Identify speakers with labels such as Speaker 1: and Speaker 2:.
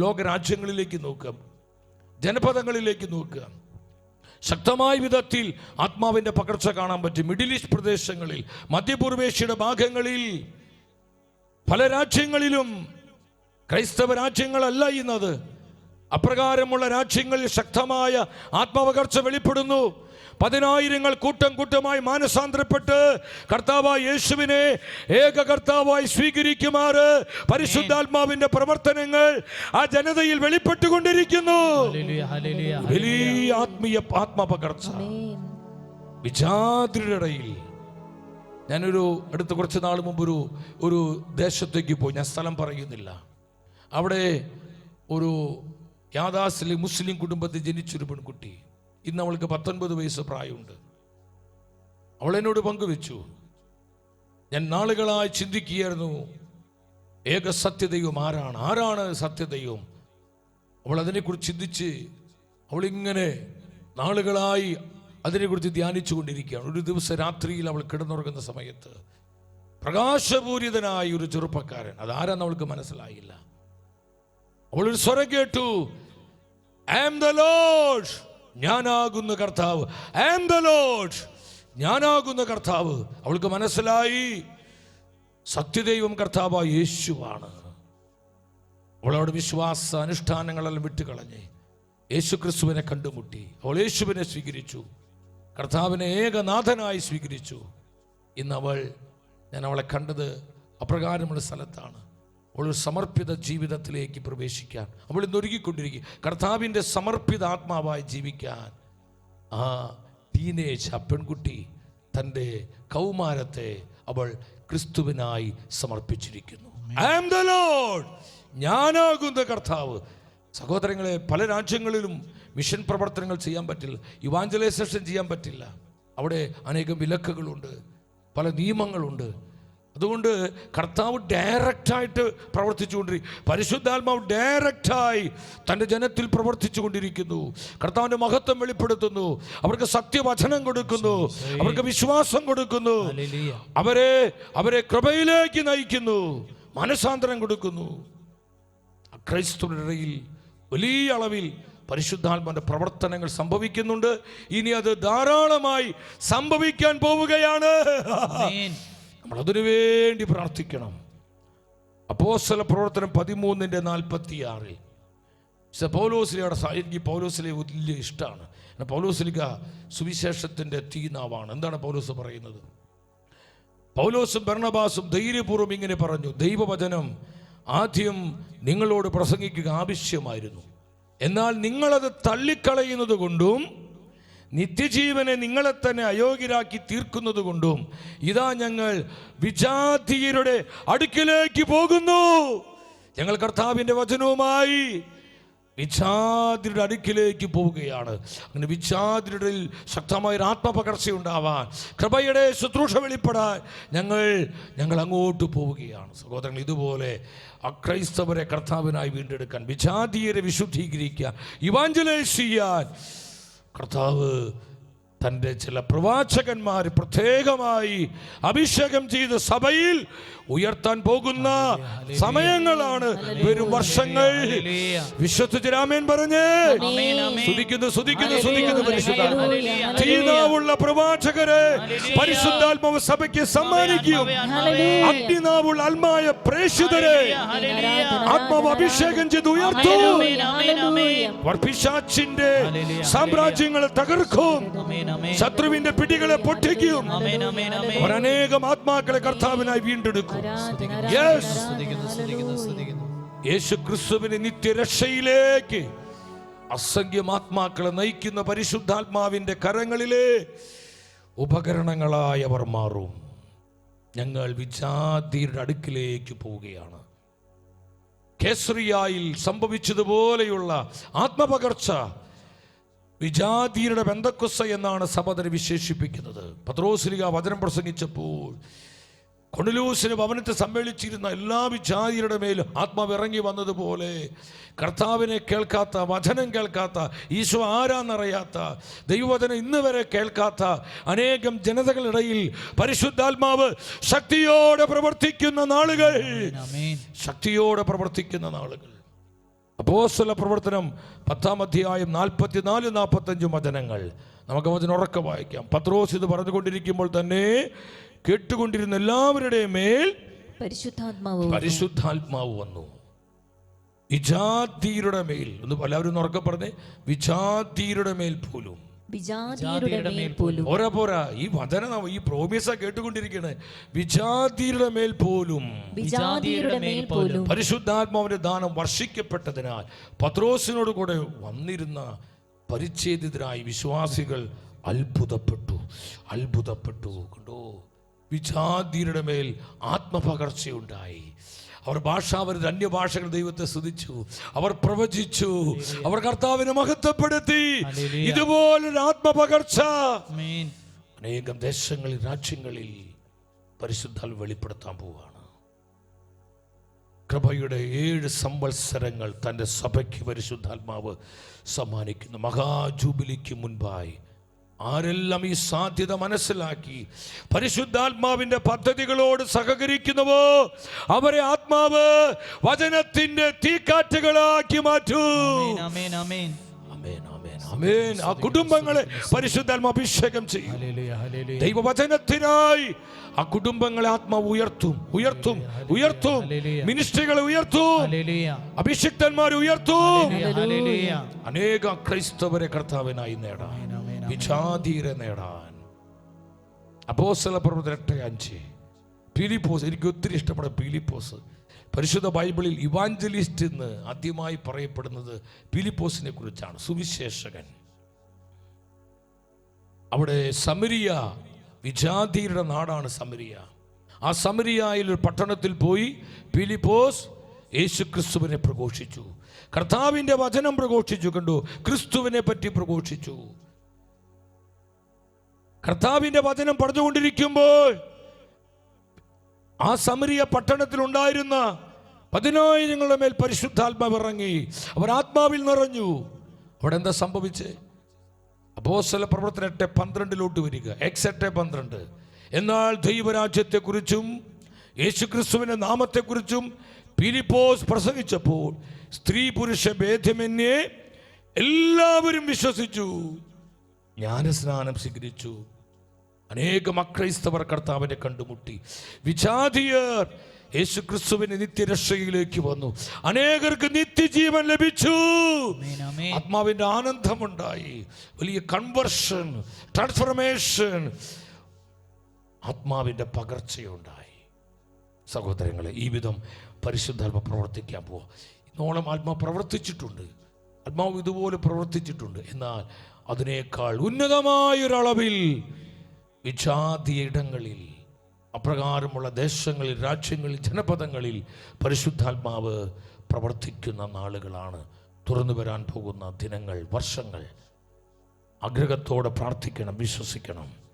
Speaker 1: ലോകരാജ്യങ്ങളിലേക്ക് നോക്കുക. ജനപദങ്ങളിലേക്ക് നോക്കുക. ശക്തമായ വിധത്തിൽ ആത്മാവിന്റെ പകർച്ച കാണാൻ പറ്റും. മിഡിൽ ഈസ്റ്റ് പ്രദേശങ്ങളിൽ മധ്യപൂർവേഷ്യയുടെ ഭാഗങ്ങളിൽ പല രാജ്യങ്ങളിലും. ക്രൈസ്തവ രാജ്യങ്ങളല്ല ഇന്നത്. അപ്രകാരമുള്ള രാജ്യങ്ങളിൽ ശക്തമായ ആത്മപകർച്ച വെളിപ്പെടുന്നു. പതിനായിരങ്ങൾ കൂട്ടം കൂട്ടമായി മാനസാന്തരപ്പെട്ട് കർത്താവായ യേശുവിനെ ഏക കർത്താവായി സ്വീകരിക്കുമാറ് പരിശുദ്ധാത്മാവിന്റെ പ്രവർത്തനങ്ങൾ ആ ജനതയിൽ വെളിപ്പെട്ടുകൊണ്ടിരിക്കുന്നു. വലിയ ആത്മീയ ആത്മപകർച്ച. വിജാതിരുടെ ഇടയിൽ ഞാനൊരു അടുത്ത കുറച്ച് നാൾ മുമ്പ് ഒരു ഒരു ദേശത്തേക്ക് പോയി. ഞാൻ സ്ഥലം പറയുന്നില്ല. അവിടെ ഒരു യാദാസിലെ മുസ്ലിം കുടുംബത്തിൽ ജനിച്ചൊരു പെൺകുട്ടി. ഇന്ന് അവൾക്ക് പത്തൊൻപത് വയസ്സ് പ്രായമുണ്ട്. അവൾ എന്നോട് പങ്കുവെച്ചു. ഞാൻ നാളുകളായി ചിന്തിക്കുകയായിരുന്നു ഏക സത്യദൈവം ആരാണ്? ആരാണ് സത്യദൈവം? അവൾ അതിനെക്കുറിച്ച് ചിന്തിച്ച് അവളിങ്ങനെ നാളുകളായി അതിനെക്കുറിച്ച് ധ്യാനിച്ചു കൊണ്ടിരിക്കുകയാണ് ഒരു ദിവസം രാത്രിയിൽ അവൾ കിടന്നുറങ്ങുന്ന സമയത്ത് പ്രകാശപൂരിതനായ ഒരു ചെറുപ്പക്കാരൻ അതാരാന്ന് അവൾക്ക് മനസ്സിലായില്ല. അവളൊരു സ്വരം കേട്ടു ആം ദ ലോഡ് ഞാനാകുന്ന കർത്താവ്. ആം ദ ലോഡ് ഞാനാകുന്ന കർത്താവ്. അവൾക്ക് മനസ്സിലായി. സത്യദൈവം കർത്താവ് യേശുവാണ്. അവളോട് വിശ്വാസ അനുഷ്ഠാനങ്ങളെല്ലാം വിട്ടുകളഞ്ഞ് യേശു ക്രിസ്തുവിനെ കണ്ടുമുട്ടി. അവൾ യേശുവിനെ സ്വീകരിച്ചു. കർത്താവിനെ ഏകനാഥനായി സ്വീകരിച്ചു. ഇന്നവൾ ഞാൻ അവളെ കണ്ടത് അപ്രകാരമുള്ള സ്ഥലത്താണ്. ഒരു സമർപ്പിത ജീവിതത്തിലേക്ക് പ്രവേശിക്കാൻ. അവൾ ഇന്ന് ഒരുങ്ങിക്കൊണ്ടിരിക്കുക കർത്താവിന്റെ സമർപ്പിത ആത്മാവായി ജീവിക്കാൻ. ആ ടീനേജ് ആ പെൺകുട്ടി തന്റെ കൗമാരത്തെ അവൾ ക്രിസ്തുവിനായി സമർപ്പിച്ചിരിക്കുന്നു. ഐ am ദ ലോഡ് ഞാനാകുന്ന കർത്താവ്. സഹോദരങ്ങളെ പല രാജ്യങ്ങളിലും മിഷൻ പ്രവർത്തനങ്ങൾ ചെയ്യാൻ പറ്റില്ല. യുവാഞ്ചലൈസേഷൻ ചെയ്യാൻ പറ്റില്ല. അവിടെ അനേകം വിലക്കുകളുണ്ട്. പല നിയമങ്ങളുണ്ട്. അതുകൊണ്ട് കർത്താവ് ഡയറക്റ്റായിട്ട് പ്രവർത്തിച്ചുകൊണ്ടിരിക്കും പരിശുദ്ധാത്മാവ് ഡയറക്റ്റായി തന്റെ ജനത്തിൽ പ്രവർത്തിച്ചു കൊണ്ടിരിക്കുന്നു കർത്താവിന്റെ മഹത്വം വെളിപ്പെടുത്തുന്നു. അവർക്ക് സത്യവചനം കൊടുക്കുന്നു. അവർക്ക് വിശ്വാസം കൊടുക്കുന്നു. അവരെ അവരെ കൃപയിലേക്ക് നയിക്കുന്നു. മനസാന്തരം കൊടുക്കുന്നു. ക്രൈസ്തുടയിൽ വലിയ അളവിൽ പരിശുദ്ധാത്മാന്റെ പ്രവർത്തനങ്ങൾ സംഭവിക്കുന്നുണ്ട്. ഇനി അത് ധാരാളമായി സംഭവിക്കാൻ പോവുകയാണ്. നമ്മൾ അതിനു വേണ്ടി പ്രാർത്ഥിക്കണം. അപ്പോസ്തല പ്രവർത്തനം പതിമൂന്നിന്റെ നാൽപ്പത്തി ആറിൽ പൗലോസിലയുടെ എനിക്ക് പൗലോസിലെ വലിയ ഇഷ്ടമാണ്. പൗലോസിലിക സുവിശേഷത്തിന്റെ തീനാവാണ്. എന്താണ് പൗലോസ് പറയുന്നത്? പൗലോസും ഭരണബാസും ധൈര്യപൂർവം ഇങ്ങനെ പറഞ്ഞു ദൈവവചനം ആദ്യം നിങ്ങളോട് പ്രസംഗിക്കുക ആവശ്യമായിരുന്നു. എന്നാൽ നിങ്ങളത് തള്ളിക്കളയുന്നത് കൊണ്ടും നിത്യജീവനെ നിങ്ങളെ തന്നെ അയോഗ്യരാക്കി തീർക്കുന്നത് കൊണ്ടും ഇതാ ഞങ്ങൾ വിജാതീയരുടെ അടുക്കിലേക്ക് പോകുന്നു. ഞങ്ങൾ കർത്താവിന്റെ വചനവുമായി വിജാതിരുടെ അടുക്കിലേക്ക് പോവുകയാണ്. അങ്ങനെ വിജാതിരുടെ ശക്തമായ ഒരു ആത്മപകർച്ച ഉണ്ടാവാൻ കൃപയുടെ ശുശ്രൂഷ വെളിപ്പെടാൻ ഞങ്ങൾ ഞങ്ങൾ അങ്ങോട്ട് പോവുകയാണ്. സഹോദരങ്ങൾ ഇതുപോലെ അക്രൈസ്തവരെ കർത്താവിനായി വീണ്ടെടുക്കാൻ വിജാതീയരെ വിശുദ്ധീകരിക്കാൻ ഇവാഞ്ചലൈസ് ചെയ്യാൻ കർത്താവ് തന്റെ ചില പ്രവാചകന്മാർ പ്രത്യേകമായി അഭിഷേകം ചെയ്ത് സഭയിൽ ഉയർത്താൻ പോകുന്ന സമയങ്ങളാണ് വരും വർഷങ്ങൾ
Speaker 2: വിശ്വസിച്ചരാമേൻ
Speaker 1: വിശ്വസിച്ച് പറഞ്ഞ്. സ്തുതിക്കുന്നു സ്തുതിക്കുന്നു സ്തുതിക്കുന്നു പരിശുദ്ധ. തീനാവുള്ള പ്രവാചകരെ പരിശുദ്ധാത്മാവ് സഭയ്ക്ക് സമ്മാനിക്കും അഗ്നിനാവുള്ള ആത്മായ പ്രേക്ഷിതരെ. ആത്മാവ് അഭിഷേകം ചെയ്ത് ഉയർത്തും. വർപ്പിശാച്ചിന്റെ സാമ്രാജ്യങ്ങളെ തകർക്കും. ശത്രുവിന്റെ പിടികളെ പൊട്ടിക്കും. ഒരനേകം ആത്മാക്കളെ കർത്താവിനായി വീണ്ടെടുക്കും
Speaker 2: സ്തുതിക്കുന്നു,
Speaker 1: Yes.
Speaker 2: സ്തുതിക്കുന്നു, സ്തുതിക്കുന്നു, സ്തുതിക്കുന്നു.
Speaker 1: യേശു ക്രിസ്തുവിന് നിത്യരക്ഷയിലേക്ക് അസംഖ്യമാത്മാക്കളെ നയിക്കുന്ന പരിശുദ്ധാത്മാവിന്റെ കരങ്ങളിലെ ഉപകരണങ്ങളായി അവർ മാറും. ഞങ്ങൾ വിജാതിയുടെ അടുക്കിലേക്ക് പോവുകയാണ്. കേസറിയായിൽ സംഭവിച്ചതുപോലെയുള്ള ആത്മപകർച്ച വിജാതിയുടെ ബന്ധക്കുസ എന്നാണ് സഭതരെ വിശേഷിപ്പിക്കുന്നത്. പത്രോസ്ലിക വചനം പ്രസംഗിച്ചപ്പോൾ കൊണിലൂസിന് ഭവനത്തെ സമ്മേളിച്ചിരുന്ന എല്ലാ വിജാതിയുടെ മേലും ആത്മാവ് ഇറങ്ങി വന്നതുപോലെ കർത്താവിനെ കേൾക്കാത്ത വചനം കേൾക്കാത്ത ഈശോ ആരാന്നറിയാത്ത ദൈവവചനം ഇന്ന് വരെ കേൾക്കാത്ത അനേകം ജനതകളിടയിൽ പരിശുദ്ധാത്മാവ് ശക്തിയോടെ പ്രവർത്തിക്കുന്ന നാളുകൾ. ശക്തിയോടെ പ്രവർത്തിക്കുന്ന നാളുകൾ. അപ്പോസ്തല പ്രവർത്തനം പത്താം അധ്യായം നാൽപ്പത്തിനാല് നാൽപ്പത്തഞ്ച് വചനങ്ങൾ. നമുക്ക് വചനം ഉറക്കം വായിക്കാം. പത്രോസ് ഇത് പറഞ്ഞുകൊണ്ടിരിക്കുമ്പോൾ തന്നെ കേട്ടുകൊണ്ടിരുന്ന എല്ലാവരുടെയും മേൽ
Speaker 2: പരിശുദ്ധാത്മാവ്
Speaker 1: പരിശുദ്ധാത്മാവ് വന്നു. വിജാതീരുടെ മേൽ ഒന്ന് എല്ലാവരും ഒന്ന് ഉറക്കെ പറഞ്ഞേ വിജാതീരുടെ മേൽ പോലും.
Speaker 2: വിജാതിയുടെ മേൽ പോലും.
Speaker 1: പോരാ പോരാ. ഈ വചന ഈ പ്രോമിസ കേട്ടുകൊണ്ടിരിക്കണേ. വിജാതീരുടെ മേൽ പോലും. പരിശുദ്ധാത്മാവിന്റെ ദാനം വർഷിക്കപ്പെട്ടതിനാൽ പത്രോസിനോട് കൂടെ വന്നിരുന്ന പരിച്ഛേദിതരായി വിശ്വാസികൾ അത്ഭുതപ്പെട്ടു. അത്ഭുതപ്പെട്ടു. കണ്ടോ? വിജാതിയുടെ മേൽ ആത്മപകർച്ചയുണ്ടായി. അവർ ഭാഷാവരുത് അന്യഭാഷകൾ ദൈവത്തെ സ്തുതിച്ചു. അവർ പ്രവചിച്ചു. അവർ കർത്താവിനെ മഹത്വപ്പെടുത്തി. ഇതുപോലൊരു ആത്മപകർച്ച. അനേകം ദേശങ്ങളിൽ രാജ്യങ്ങളിൽ പരിശുദ്ധാൽ വെളിപ്പെടുത്താൻ പോവുകയാണ്. കൃപയുടെ ഏഴ് സംവത്സരങ്ങൾ തന്റെ സഭയ്ക്ക് പരിശുദ്ധാത്മാവ് സമ്മാനിക്കുന്നു. മഹാജൂബിലിക്ക് മുൻപായി ആരെല്ലാം ഈ സാധ്യത മനസ്സിലാക്കി പരിശുദ്ധാത്മാവിന്റെ പദ്ധതികളോട് സഹകരിക്കുന്നുവോ? അവരെ ആത്മാവ് വചനത്തിന്റെ തീക്കാറ്റുകളാക്കി മാറ്റൂ. ആ കുടുംബങ്ങളെ പരിശുദ്ധാത്മ അഭിഷേകം ചെയ്യും. ദൈവവചനത്തിനായി ആ കുടുംബങ്ങളെ ആത്മാവ് ഉയർത്തും ഉയർത്തും ഉയർത്തും. മിനിസ്ട്രികളെ ഉയർത്തും. അഭിഷിക്തന്മാരെ ഉയർത്തും. അനേക ക്രൈസ്തവരെ കർത്താവിനായി
Speaker 2: ആമേൻ
Speaker 1: വിജാതീരെ നേടാൻ. അപ്പോസ്തല പ്രവർത്തനം എട്ട് അഞ്ച്. പീലിപ്പോസ് എനിക്ക് ഒത്തിരി ഇഷ്ടപ്പെടും പീലിപ്പോസ് പരിശുദ്ധ ബൈബിളിൽ ഇവാഞ്ചലിസ്റ്റ് എന്ന് ആദ്യമായി പറയപ്പെടുന്നത് പീലിപ്പോസിനെ കുറിച്ചാണ്. സുവിശേഷകൻ. അവിടെ സമരിയ വിജാതിയുടെ നാടാണ് സമരിയ. ആ സമരിയായിൽ ഒരു പട്ടണത്തിൽ പോയി പീലിപ്പോസ് യേശു ക്രിസ്തുവിനെ പ്രഘോഷിച്ചു. കർത്താവിന്റെ വചനം പ്രഘോഷിച്ചു കണ്ടു? ക്രിസ്തുവിനെ പറ്റി പ്രഘോഷിച്ചു. കർത്താവിന്റെ വചനം പറഞ്ഞുകൊണ്ടിരിക്കുമ്പോൾ ആ സമരിയ പട്ടണത്തിൽ ഉണ്ടായിരുന്ന പതിനായിരങ്ങളുടെ മേൽ പരിശുദ്ധാത്മാവ് ഇറങ്ങി. അവർ ആത്മാവിൽ നിറഞ്ഞു. അവിടെ എന്താ സംഭവിച്ചേ? അപ്പോസ്തല പ്രവർത്തനം എട്ട് പന്ത്രണ്ടിലോട്ട് വരിക. എക്സ് എട്ട് പന്ത്രണ്ട്. എന്നാൽ ദൈവരാജ്യത്തെക്കുറിച്ചും യേശുക്രിസ്തുവിന്റെ നാമത്തെക്കുറിച്ചും പിലിപ്പോസ് പ്രസംഗിച്ചപ്പോൾ സ്ത്രീ പുരുഷ ഭേദമന്യേ എല്ലാവരും വിശ്വസിച്ചു. ജ്ഞാനസ്നാനം സ്വീകരിച്ചു. അനേകം അക്രൈസ്തവർ കർത്താവിനെ കണ്ടുമുട്ടി. വിജാതിയർ യേശു ക്രിസ്തുവിന് നിത്യരക്ഷയിലേക്ക് വന്നു. അനേകർക്ക് നിത്യജീവൻ ലഭിച്ചു. ആത്മാവിന്റെ ആനന്ദമുണ്ടായി. വലിയ കൺവെർഷൻ ട്രാൻസ്ഫർമേഷൻ ആത്മാവിന്റെ പകർച്ചയുണ്ടായി. സഹോദരങ്ങളെ ഈ വിധം പരിശുദ്ധാത്മ പ്രവർത്തിക്കാൻ പോവാ. ഇന്നോളം ആത്മാ പ്രവർത്തിച്ചിട്ടുണ്ട്. ആത്മാവ് ഇതുപോലെ പ്രവർത്തിച്ചിട്ടുണ്ട്. എന്നാൽ അതിനേക്കാൾ ഉന്നതമായൊരളവിൽ വിജാതിയിടങ്ങളിൽ അപ്രകാരമുള്ള ദേശങ്ങളിൽ രാജ്യങ്ങളിൽ ജനപദങ്ങളിൽ പരിശുദ്ധാത്മാവ് പ്രവർത്തിക്കുന്ന നാളുകളാണ്. തുറന്നു വരാൻ പോകുന്ന ദിനങ്ങൾ വർഷങ്ങൾ. ആഗ്രഹത്തോടെ പ്രാർത്ഥിക്കണം വിശ്വസിക്കണം.